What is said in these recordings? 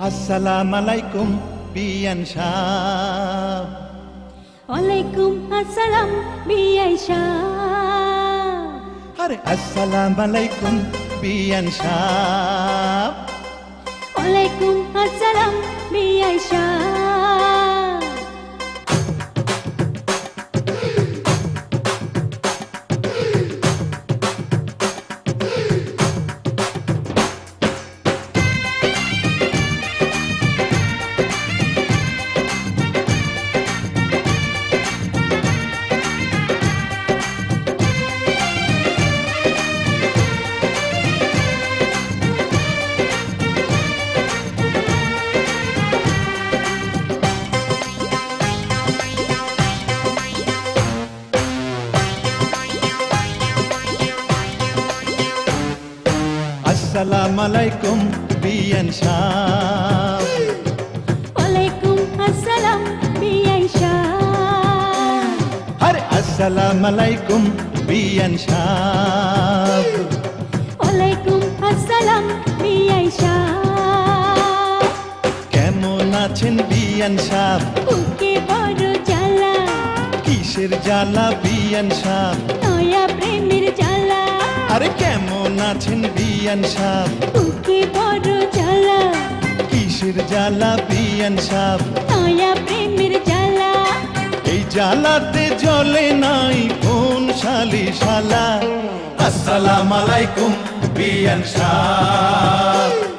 আসসালাম আলাইকুম পিয়ান সাহ ওয়ালাইকুম আসসালাম বিআই সাহ আরে আসসালাম আলাইকুম পিয়ান সাহ ওয়ালাইকুম আসসালাম বিআই শাহ আসসালাম আলাইকুম পিয়ান সাহ। ওয়ালাইকুম আসসালাম বিআই শাহ আরে আসসালাম আলাইকুম পিয়ান সাহ। ওয়ালাইকুম আসসালাম বিআই শাহ কেমন আছেন বিয়ান সাহ? বুকে বড় জ্বালা। কিসের জ্বালা বিয়ান সাহ? নয়া প্রেমের জ্বালা। আরে কেমন আছেন বিয়ান সাপ। বুকে বড় জ্বালা। কিসের জ্বালা পিয়ান সাপ? নয়া প্রেমের জ্বালা। এই জ্বালাতে জলে নাই কোন শালি শালা আসসালাম আলাইকুম পিয়ান সাহ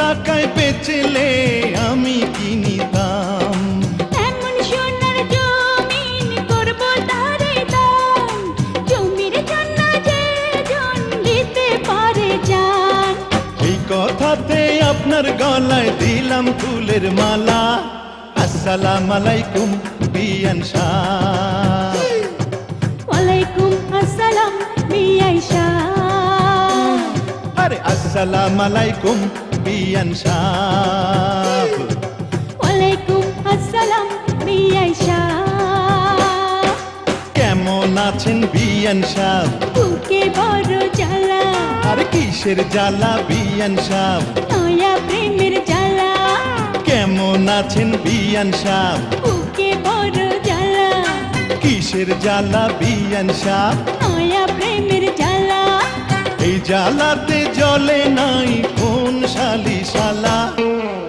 টাকায় বেচলে আমি কিনিতাম এমন সোনার জমিন করব তারে দান জমির জন্য যে জন দিতে পারে জান। এই কথাতে আপনার গলায় দিলাম ফুলের মালা। আসসালাম আলাইকুম বিয়ান সাহ ওয়ালাইকুম আসসালাম বিআই শাহ। আরে আসসালাম আলাইকুম বিয়ান সাহ। ওয়ালাইকুম আসসালাম বিআই শাহ কেমন আছেন বিয়ান সাহ? বুকে বড় জ্বালা। আর কিসের জ্বালা বিয়ান সাহ? নয়া প্রেমের জ্বালা। কেমন আছেন বিয়ান সাহ? বুকে বড় জ্বালা। কিসের জ্বালা বিয়ান সাহ? নয়া প্রেমের জ্বালা। এই জ্বালাতে জলে নাই কোন শালি শালা।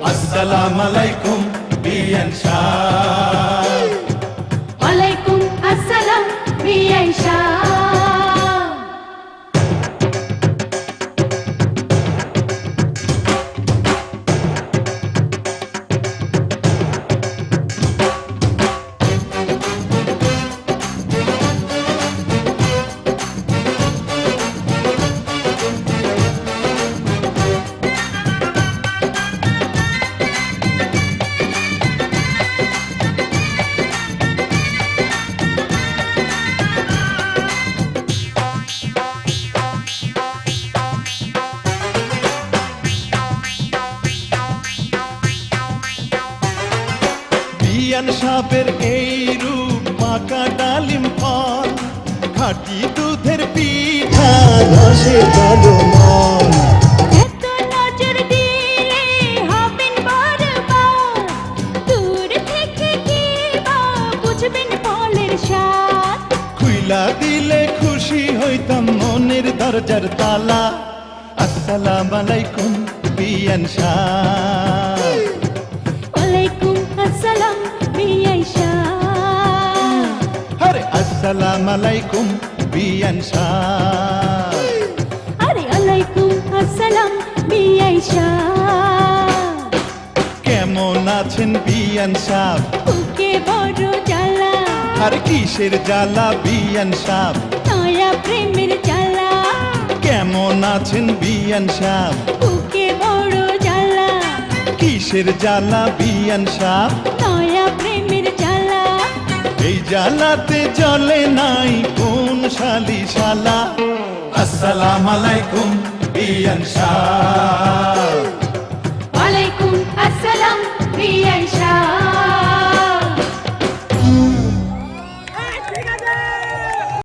আসসালাম আলাইকুম বিয়ান সাহ বিয়ান সাপের এই রূপ পাকা ডালিম ফল খাটি দুধের পিঠা রসে কালো মন খুইলা দিলে খুশি হইতাম মনের দরজার তালা। আসসালাম আলাইকুম বিয়ান শাহ ওয়ালাইকুম আসসালাম শাহ আরে আসসালাম আলাইকুম বিয়ান শাহ। আরে আলাইকুম আসসালাম বিয়াই শাহ। কেমন আছেন বিয়ান সাহ বুকে বড় জ্বালা। আর কিসের জ্বালা বিয়ান সাহ নয়া প্রেমের জ্বালা। কেমন আছেন বিয়ান সাহ কিসের জ্বালা বিয়ান সাপ? নয়া প্রেমের জ্বালা। এই জ্বালাতে জলে নাই কোন শালি শালা আসসালাম আলাইকুম বিয়ান সাপ। আলাইকুম আসসালাম বিয়াই